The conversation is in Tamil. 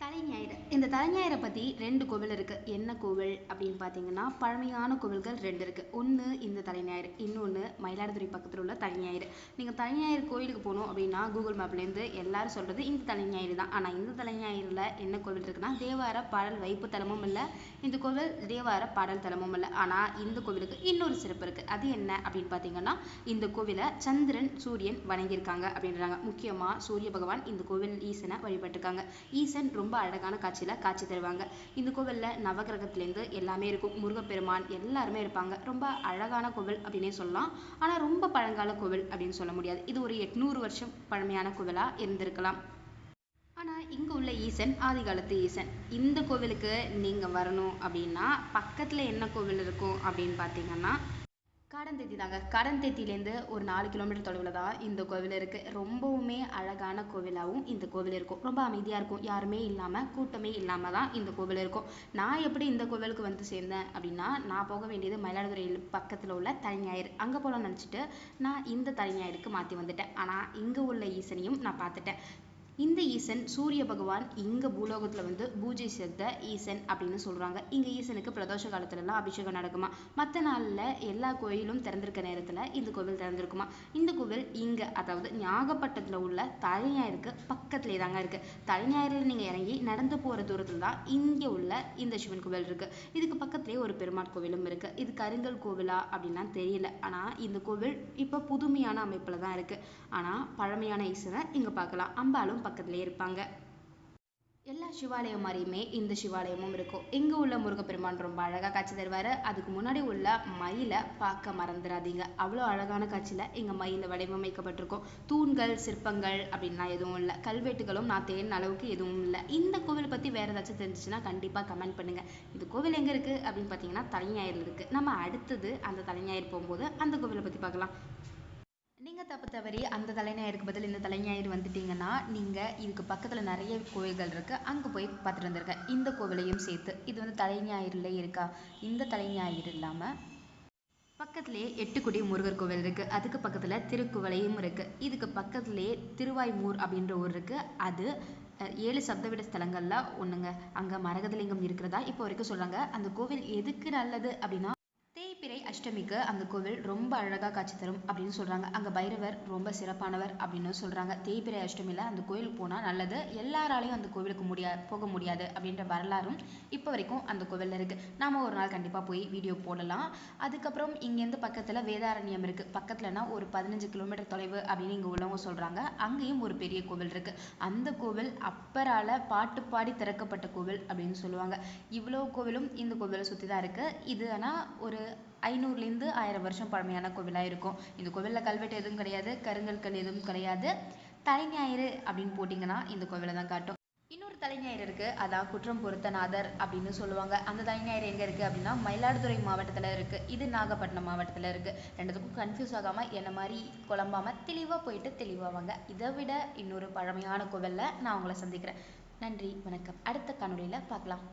தலைஞாயிறு இந்த தலைஞாயிறை பற்றி ரெண்டு கோவில் இருக்குது என்ன கோவில் அப்படின்னு பார்த்தீங்கன்னா பழமையான கோவில்கள் ரெண்டு இருக்குது ஒன்று இந்த தலைஞாயிறு இன்னொன்று மயிலாடுதுறை பக்கத்தில் உள்ள தலைஞாயிறு. நீங்கள் தலைஞாயிறு கோயிலுக்கு போகணும் அப்படின்னா கூகுள் மேப்லேருந்து எல்லாரும் சொல்கிறது இந்த தலைஞாயிறு தான். ஆனால் இந்த தலைஞாயிறில் என்ன கோவில் இருக்குன்னா தேவார பாடல் வைப்பு தலமும் இல்லை. இந்த கோவில் தேவார பாடல் தலமும் இல்லை. ஆனால் இந்த கோவிலுக்கு இன்னொரு சிறப்பு இருக்குது அது என்ன அப்படின்னு பார்த்தீங்கன்னா இந்த கோவிலை சந்திரன் சூரியன் வணங்கியிருக்காங்க அப்படின்றாங்க. முக்கியமாக சூரிய பகவான் இந்த கோவில் ஈசனை வழிபட்டிருக்காங்க. ஈசன் ரொம்ப அழகான காட்சியில காட்சி தருவாங்க. இந்த கோவில்ல நவகிரகத்துலேருந்து எல்லாமே இருக்கும். முருகப்பெருமான் எல்லாருமே இருப்பாங்க. ரொம்ப அழகான கோவில் அப்படின்னே சொல்லலாம். ஆனா ரொம்ப பழங்கால கோவில் அப்படின்னு சொல்ல முடியாது. இது ஒரு எட்நூறு வருஷம் பழமையான கோவிலா இருந்திருக்கலாம். ஆனா இங்க உள்ள ஈசன் ஆதி காலத்து ஈசன் இந்த கோவிலுக்கு நீங்க வரணும் அப்படின்னா பக்கத்துல என்ன கோவில் இருக்கும் அப்படின்னு பார்த்தீங்கன்னா காடந்தேத்தி தாங்க காடந்தேத்திலேருந்து ஒரு நாலு கிலோமீட்டர் தொலைவில் தான் இந்த கோவில் இருக்குது ரொம்பவுமே அழகான கோவிலாகவும் இந்த கோவில் இருக்கும். ரொம்ப அமைதியாக இருக்கும். யாருமே இல்லாமல் கூட்டமே இல்லாமல் தான் இந்த கோவில் இருக்கும். நான் எப்படி இந்த கோவிலுக்கு வந்து சேர்ந்தேன் அப்படின்னா நான் போக வேண்டியது மயிலாடுதுறை பக்கத்தில் உள்ள தனிஞாயிறு அங்கே போகலாம்னு நினச்சிட்டு நான் இந்த தனிஞாயிறுக்கு மாற்றி வந்துட்டேன். ஆனால் இங்கே உள்ள ஈசனையும் நான் பார்த்துட்டேன். இந்த ஈசன் சூரிய பகவான் இங்கே பூலோகத்தில் வந்து பூஜை செய்த ஈசன் அப்படின்னு சொல்கிறாங்க இங்கே ஈசனுக்கு பிரதோஷ காலத்துலலாம் அபிஷேகம் நடக்குமா? மற்ற நாளில் எல்லா கோயிலும் திறந்திருக்க நேரத்தில் இந்த கோவில் திறந்திருக்குமா? இந்த கோவில் இங்கே அதாவது ஞாகப்பட்டத்தில் உள்ள தலைஞாயிறுக்கு பக்கத்துலேயே தாங்க இருக்குது தலைஞாயிறில் நீங்கள் இறங்கி நடந்து போகிற தூரத்தில் தான் இங்கே உள்ள இந்த சிவன் கோவில் இருக்குது இதுக்கு பக்கத்துலேயே ஒரு பெருமாள் கோவிலும் இருக்குது இது கருங்கல் கோவிலா அப்படின்லாம் தெரியல. ஆனால் இந்த கோவில் இப்போ புதுமையான அமைப்பில் தான் இருக்குது ஆனால் பழமையான ஈசனை இங்கே பார்க்கலாம். அம்பாலும் பக்கத்துலயே இருப்பாங்க. எல்லா சிவாலயம் மாதிரியுமே இந்த சிவாலயமும் இருக்கும். இங்க உள்ள முருகப்பெருமான் ரொம்ப அழகா காட்சி தருவாரு. அதுக்கு முன்னாடி உள்ள மயிலை பார்க்க மறந்துடாதீங்க அவ்வளோ அழகான காட்சியில இங்க மயில வடிவமைக்கப்பட்டிருக்கும். தூண்கள் சிற்பங்கள் அப்படின்லாம் எதுவும் இல்லை. கல்வெட்டுகளும் நான் தேன் அளவுக்கு எதுவும் இல்லை. இந்த கோவில் பத்தி வேற ஏதாச்சும் தெரிஞ்சிச்சுன்னா கண்டிப்பா கமெண்ட் பண்ணுங்க. இந்த கோவில் எங்க இருக்கு அப்படின்னு பார்த்தீங்கன்னா தலைஞாயிறுல இருக்கு. நம்ம அடுத்தது அந்த தலைஞாயிறு போகும்போது அந்த கோவிலை பத்தி பார்க்கலாம். நீங்கள் தப்பு தவறி அந்த தலைஞாயிறுக்கு பதில் இந்த தலைஞாயிறு வந்துட்டீங்கன்னா நீங்கள் இதுக்கு பக்கத்தில் நிறைய கோவில்கள் இருக்கு. அங்கே போய் பார்த்துட்டு வந்திருக்க இந்த கோவிலையும் சேர்த்து. இது வந்து தலைஞாயிறுல இருக்கா? இந்த தலைஞாயிறு இல்லாமல் பக்கத்துலயே எட்டுக்குடி முருகர் கோவில் இருக்கு. அதுக்கு பக்கத்தில் திருக்குவளையும் இருக்கு. இதுக்கு பக்கத்துலேயே திருவாய்மூர் அப்படின்ற ஊர் இருக்கு. அது ஏழு சப்தவிட ஸ்தலங்கள்ல ஒன்றுங்க அங்கே மரகதலிங்கம் இருக்கிறதா இப்போ வரைக்கும் சொல்கிறாங்க அந்த கோவில் எதுக்கு நல்லது அப்படின்னா சித்திரை அஷ்டமிக்கு அந்த கோவில் ரொம்ப அழகா காட்சி தரும் அப்படின்னு சொல்றாங்க. அங்க பைரவர் ரொம்ப சிறப்பானவர் அப்படின்னு சொல்றாங்க. தேய்பிரை அஷ்டமியில அந்த கோயிலுக்கு போனா நல்லது. எல்லாராலையும் அந்த கோவிலுக்கு முடியா போக முடியாது அப்படின்ற வரலாறும் இப்போ வரைக்கும் அந்த கோவில்ல இருக்கு. நாம ஒரு நாள் கண்டிப்பா போய் வீடியோ போடலாம். அதுக்கப்புறம் இங்கேருந்து பக்கத்துல வேதாரண்யம் இருக்கு. பக்கத்துலனா ஒரு பதினஞ்சு கிலோமீட்டர் தொலைவு அப்படின்னு இங்க உள்ளவங்க சொல்றாங்க. அங்கேயும் ஒரு பெரிய கோவில் இருக்கு. அந்த கோவில் அப்பரால பாட்டு பாடி திறக்கப்பட்ட கோவில் அப்படின்னு சொல்லுவாங்க. இவ்வளோ கோவிலும் இந்த கோவிலை சுத்தி தான் இருக்கு. இது ஆனா ஒரு ஐநூறுலேருந்து ஆயிரம் வருஷம் பழமையான கோவிலாக இருக்கும். இந்த கோவிலில் கல்வெட்டு எதுவும் கிடையாது கருங்கற்கள் எதுவும் கிடையாது. தலைஞாயிறு அப்படின்னு போட்டிங்கன்னா இந்த கோவிலை தான் காட்டும். இன்னொரு தலைஞாயிறு இருக்குது அதான் குற்றம் பொருத்தநாதர் அப்படின்னு சொல்லுவாங்க. அந்த தலைஞாயிறு எங்கே இருக்குது அப்படின்னா மயிலாடுதுறை மாவட்டத்தில் இருக்குது இது நாகப்பட்டினம் மாவட்டத்தில் இருக்குது ரெண்டுத்துக்கும் கன்ஃபியூஸ் ஆகாமல் என்ன மாதிரி குழம்பாம தெளிவாக போயிட்டு தெளிவா வாங்க இதை விட இன்னொரு பழமையான கோவிலில் நான் உங்களை சந்திக்கிறேன். நன்றி வணக்கம். அடுத்த காணொலியில் பார்க்கலாம்.